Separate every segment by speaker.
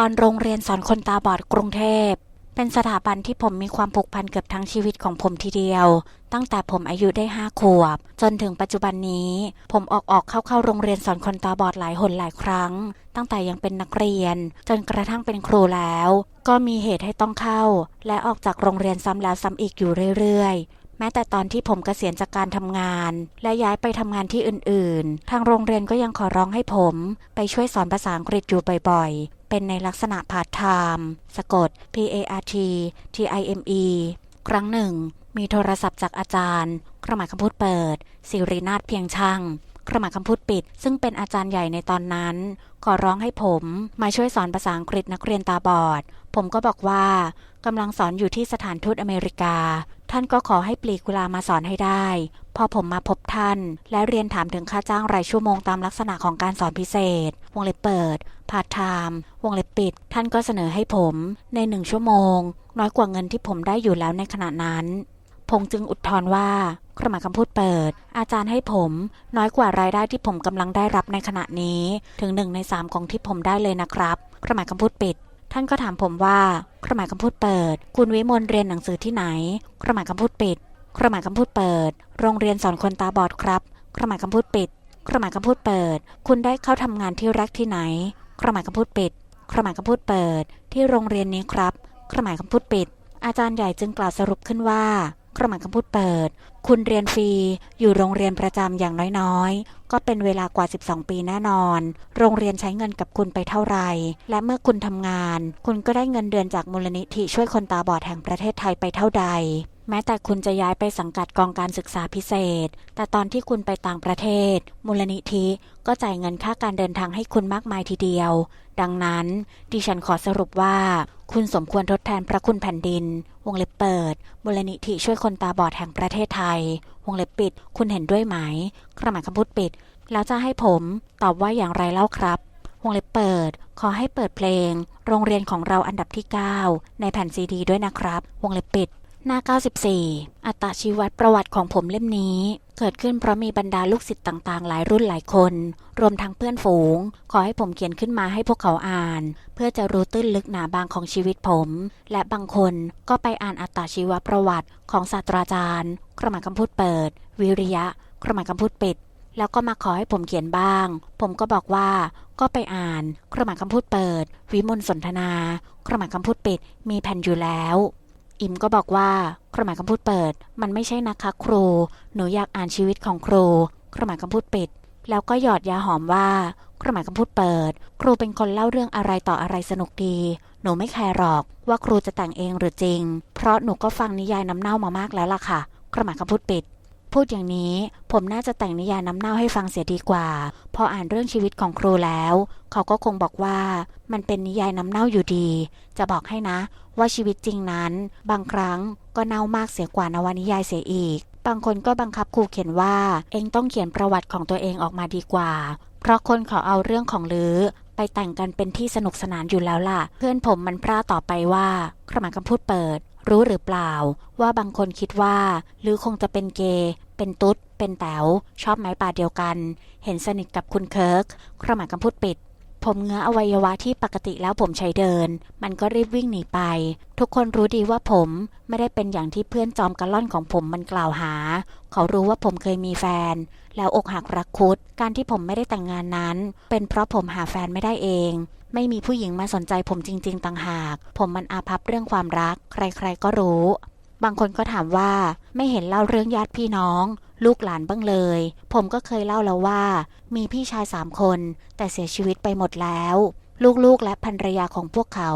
Speaker 1: ตอนโรงเรียนสอนคนตาบอดกรุงเทพ เป็นสถาบันที่ผมมีความผูกพันเกือบทั้งชีวิตของผมทีเดียว ตั้งแต่ผมอายุได้ห้าขวบ จนถึงปัจจุบันนี้ ผมออกออกเข้าเข้าโรงเรียนสอนคนตาบอดหลายหนหลายครั้ง ตั้งแต่ยังเป็นนักเรียน จนกระทั่งเป็นครูแล้ว ก็มีเหตุให้ต้องเข้า และออกจากโรงเรียนซ้ำแล้วซ้ำอีกอยู่เรื่อยแม้แต่ตอนที่ผมเกษียณจากการทำงาน และย้ายไปทำงานที่อื่น ๆ ทางโรงเรียนก็ยังขอร้องให้ผม ไปช่วยสอนภาษาอังกฤษอยู่บ่อยๆ เป็นในลักษณะพาร์ทไทม์สะกด P A R T T I M E ครั้งหนึ่ง มีโทรศัพท์จากอาจารย์เครื่องหมายคำพูดเปิด สิรินาถเพียงช่างเครื่องหมายคำพูดปิด ซึ่งเป็นอาจารย์ใหญ่ในตอนนั้น ขอร้องให้ผมมาช่วยสอนภาษาอังกฤษนักเรียนตาบอด ผมก็บอกว่ากำลังสอนอยู่ที่สถานทูตอเมริกา ท่านก็ขอให้ปลีกเวลามาสอนให้ได้ พอผมมาพบท่าน และเรียนถามถึงค่าจ้างรายชั่วโมงตามลักษณะของการสอนพิเศษ วงเล็บเปิดพาร์ทไทม์วงเล็บปิด ท่านก็เสนอให้ผมในหนึ่งชั่วโมง น้อยกว่าเงินที่ผมได้อยู่แล้วในขณะนั้นพงจึงอุทธรว่าเครื่องหมายคำพูดเปิด อาจารย์ให้ผม น้อยกว่ารายได้ที่ผมกำลังได้รับในขณะนี้ ถึงหนึ่งในสามของที่ผมได้เลยนะครับเครื่องหมายคำพูดปิด ท่านก็ถามผมว่าเครื่องหมายคำพูดเปิด คุณวิมลเรียนหนังสือที่ไหนเครื่องหมายคำพูดปิดเครื่องหมายคำพูดเปิด โรงเรียนสอนคนตาบอดครับเครื่องหมายคำพูดปิดเครื่องหมายคำพูดเปิด คุณได้เข้าทำงานที่รักที่ไหนเครื่องหมายคำพูดปิดเครื่องหมายคำพูดเปิด ที่โรงเรียนนี้ครับเครื่องหมายคำพูดปิด อาจารย์ใหญ่จึงกล่าวสรุปขึ้นว่า เครื่องหมายคำพูดเปิด คุณเรียนฟรี อยู่โรงเรียนประจำอย่างน้อยๆ ก็เป็นเวลากว่า 12 ปีแน่นอน โรงเรียนใช้เงินกับคุณไปเท่าไหร่ และเมื่อคุณทำงาน คุณก็ได้เงินเดือนจากมูลนิธิช่วยคนตาบอดแห่งประเทศไทยไปเท่าใดแม้แต่คุณจะย้ายไปสังกัดกองการศึกษาพิเศษ แต่ตอนที่คุณไปต่างประเทศ มูลนิธิก็จ่ายเงินค่าการเดินทางให้คุณมากมายทีเดียว ดังนั้นดิฉันขอสรุปว่า คุณสมควรทดแทนพระคุณแผ่นดิน วงเล็บเปิด มูลนิธิช่วยคนตาบอดแห่งประเทศไทย วงเล็บปิด คุณเห็นด้วยไหม กระหม่อมคำพูดปิด แล้วจะให้ผมตอบว่าอย่างไรเล่าครับ วงเล็บเปิด ขอให้เปิดเพลง โรงเรียนของเราอันดับที่ 9 ในแผ่นซีดีด้วยนะครับ วงเล็บปิด หน้า 94 อัตชีวประวัติของผมเล่มนี้ เกิดขึ้นเพราะมีบรรดาลูกศิษย์ต่างๆ หลายรุ่นหลายคน รวมทั้งเพื่อนฝูง ขอให้ผมเขียนขึ้นมาให้พวกเขาอ่าน เพื่อจะรู้ตื้นลึกหนาบางของชีวิตผม และบางคนก็ไปอ่านอัตชีวประวัติของศาสตราจารย์กระหมายคำพูดเปิด วิริยะกระหมายคำพูดปิดแล้วก็มาขอให้ผมเขียนบ้าง ผมก็บอกว่า ก็ไปอ่านเครื่อมคำพูดเปิด วิมลสนทนาเครื่อมคำพูดปิด มีแผ่นอยู่แล้ว อิมก็บอกว่าเครื่องหมายคำพูดเปิด มันไม่ใช่นะคะครู หนูอยากอ่านชีวิตของครูเครื่องหมายคำพูดปิด แล้วก็หยอดยาหอมว่าเครื่องหมายคำพูดเปิด ครูเป็นคนเล่าเรื่องอะไรต่ออะไรสนุกดี หนูไม่แคร์หรอก ว่าครูจะแต่งเองหรือจริง เพราะหนูก็ฟังนิยายน้ำเน่ามามากแล้วล่ะค่ะเครื่องหมายคำพูดปิด พูดอย่างนี้ผมน่าจะแต่งนิยายน้ำเน่าให้ฟังเสียดีกว่า พออ่านเรื่องชีวิตของครูแล้ว เขาก็คงบอกว่ามันเป็นนิยายน้ำเน่าอยู่ดี จะบอกให้นะ ว่าชีวิตจริงนั้น บางครั้งก็เน่ามากเสียกว่านวนิยายเสียอีก บางคนก็บังคับครูเขียนว่า เองต้องเขียนประวัติของตัวเองออกมาดีกว่า เพราะคนเขาเอาเรื่องของลือไปแต่งกันเป็นที่สนุกสนานอยู่แล้วล่ะ เพื่อนผมมันพร่าต่อไปว่าเครื่องหมายคำพูดเปิดรู้หรือเปล่า ว่าบางคนคิดว่าหรือคงจะเป็นเกย์ เป็นตุ๊ด เป็นแต๋ว ชอบไม้ป่าเดียวกัน เห็นสนิทกับคุณเคิร์กเครื่องหมายคำพูดปิด ผมเงื้ออวัยวะที่ปกติแล้วผมใช้เดิน มันก็รีบวิ่งหนีไป ทุกคนรู้ดีว่าผมไม่ได้เป็นอย่างที่เพื่อนจอมกระล่อนของผมมันกล่าวหา เขารู้ว่าผมเคยมีแฟน แล้วอกหักรักคุด การที่ผมไม่ได้แต่งงานนั้น เป็นเพราะผมหาแฟนไม่ได้เองไม่มีผู้หญิงมาสนใจผมจริง ๆ ต่างหาก ผมมันอาภัพเรื่องความรัก ใคร ๆ ก็รู้ บางคนก็ถามว่าไม่เห็นเล่าเรื่องญาติพี่น้อง ลูกหลานบ้างเลย ผมก็เคยเล่าแล้วว่า มีพี่ชายสามคน แต่เสียชีวิตไปหมดแล้ว ลูกๆและภรรยาของพวกเขา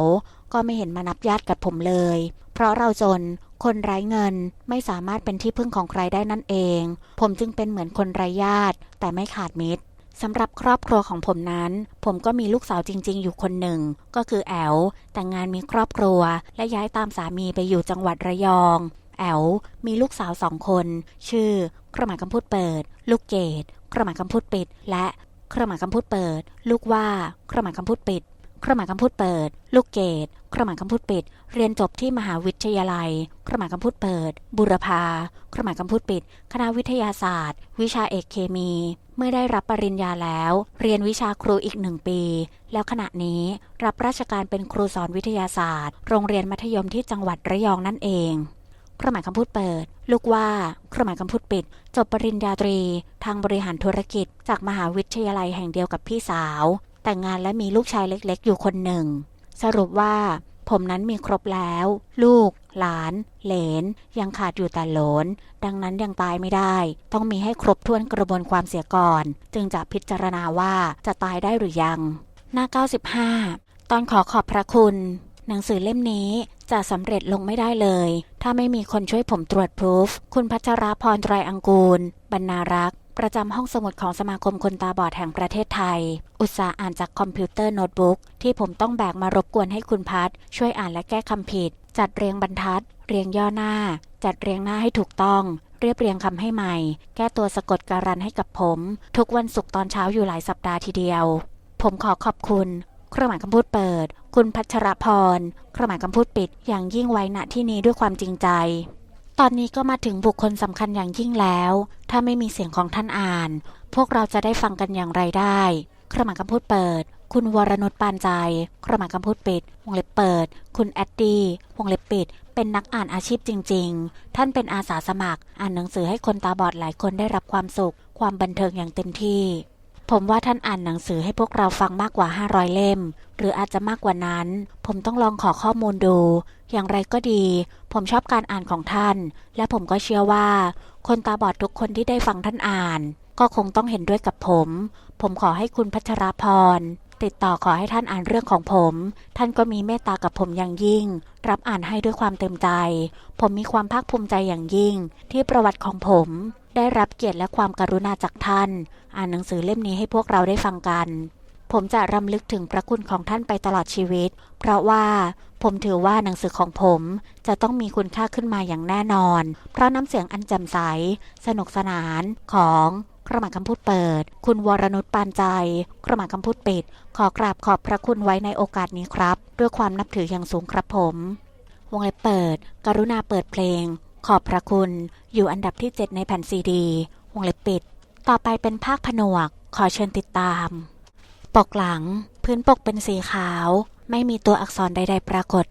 Speaker 1: ก็ไม่เห็นมานับญาติกับผมเลย เพราะเราจนคนไร้เงินไม่สามารถเป็นที่พึ่งของใครได้นั่นเอง ผมจึงเป็นเหมือนคนไร้ญาติ แต่ไม่ขาดมิตร สำหรับครอบครัวของผมนั้น ผมก็มีลูกสาวจริง ๆ อยู่คนหนึ่ง ก็คือแอลแต่งงานมีครอบครัว และย้ายตามสามีไปอยู่จังหวัดระยอง แอลมีลูกสาวสองคน ชื่อ เครื่องหมายคำพูดเปิด ลูกเกดเครื่องหมายคำพูดปิด และเครื่องหมายคำพูดเปิด ลูกว่า เครื่องหมายคำพูดปิด เครื่องหมายคำพูดเปิด ลูกเกดเครื่องหมายคำพูดปิด เรียนจบที่มหาวิทยาลัย เครื่องหมายคำพูดเปิด บุรพาเครื่องหมายคำพูดปิด คณะวิทยาศาสตร์ วิชาเอกเคมี เมื่อได้รับปริญญาแล้ว เรียนวิชาครูอีกหนึ่งปี แล้วขณะนี้รับราชการเป็นครูสอนวิทยาศาสตร์ โรงเรียนมัธยมที่จังหวัดระยองนั่นเองเครื่องหมายคำพูดเปิด ลูกว่าเครื่องหมายคำพูดปิด จบปริญญาตรี ทางบริหารธุรกิจ จากมหาวิทยาลัยแห่งเดียวกับพี่สาว แต่งงานและมีลูกชายเล็กๆ อยู่คนหนึ่ง สรุปว่า ผมนั้นมีครบแล้ว ลูก หลาน เหลน ยังขาดอยู่แต่โหลน ดังนั้นยังตายไม่ได้ ต้องมีให้ครบถ้วนกระบวนความเสียก่อน จึงจะพิจารณาว่าจะตายได้หรือยัง หน้า 95 ตอนขอขอบพระคุณ หนังสือเล่มนี้จะสำเร็จลงไม่ได้เลย ถ้าไม่มีคนช่วยผมตรวจพรูฟคุณพัชราพรไตรอังกูล บรรณารักษ์ ประจำห้องสมุดของสมาคมคนตาบอดแห่งประเทศไทย อุตสาห์อ่านจากคอมพิวเตอร์โน้ตบุ๊กที่ผมต้องแบกมารบกวนให้คุณพัดช่วยอ่านและแก้คำผิด จัดเรียงบรรทัด เรียงย่อหน้า จัดเรียงหน้าให้ถูกต้องเรียบเรียงคำให้ใหม่ แก้ตัวสะกดการันให้กับผม ทุกวันศุกร์ตอนเช้าอยู่หลายสัปดาห์ทีเดียว ผมขอขอบคุณ เครื่องหมายคำพูดเปิด คุณพัชรพร เครื่องหมายคำพูดปิด อย่างยิ่งไว้ณที่นี้ด้วยความจริงใจ ตอนนี้ก็มาถึงบุคคลสำคัญอย่างยิ่งแล้ว ถ้าไม่มีเสียงของท่านอ่าน พวกเราจะได้ฟังกันอย่างไรได้เครื่อมคำพูดเปิด คุณวรนุชปานใจเครื่อมคำพูดปิด วงเล็บเปิด คุณแอดดี้วงเล็บปิด เป็นนักอ่านอาชีพจริง ๆ ท่านเป็นอาสาสมัคร อ่านหนังสือให้คนตาบอดหลายคนได้รับความสุข ความบันเทิงอย่างเต็มที่ ผมว่าท่านอ่านหนังสือให้พวกเราฟังมากกว่า 500 เล่ม หรืออาจจะมากกว่านั้น ผมต้องลองขอข้อมูลดู อย่างไรก็ดี ผมชอบการอ่านของท่าน และผมก็เชื่อว่า คนตาบอดทุกคนที่ได้ฟังท่านอ่าน ก็คงต้องเห็นด้วยกับผม ผมขอให้คุณพัชรพร ติดต่อขอให้ท่านอ่านเรื่องของผม ท่านก็มีเมตตากับผมอย่างยิ่ง รับอ่านให้ด้วยความเต็มใจ ผมมีความภาคภูมิใจอย่างยิ่ง ที่ประวัติของผม ได้รับเกียรติและความกรุณาจากท่าน อ่านหนังสือเล่มนี้ให้พวกเราได้ฟังกัน ผมจะรำลึกถึงพระคุณของท่านไปตลอดชีวิต เพราะว่าผมถือว่าหนังสือของผมจะต้องมีคุณค่าขึ้นมาอย่างแน่นอน เพราะน้ำเสียงอันแจ่มใส สนุกสนานของ เครื่องหมายคำพูดเปิด คุณวรนุชปานใจเครื่องหมายคำพูดปิด ขอกราบขอบพระคุณไว้ในโอกาสนี้ครับ ด้วยความนับถืออย่างสูงครับผม วงเล็บเปิด กรุณาเปิดเพลง ขอบพระคุณ อยู่อันดับที่ 7 ในแผ่นซีดี วงเล็บปิด ต่อไปเป็นภาคผนวก ขอเชิญติดตาม ปกหลัง พื้นปกเป็นสีขาว ไม่มีตัวอักษรใด ๆ ปรากฏ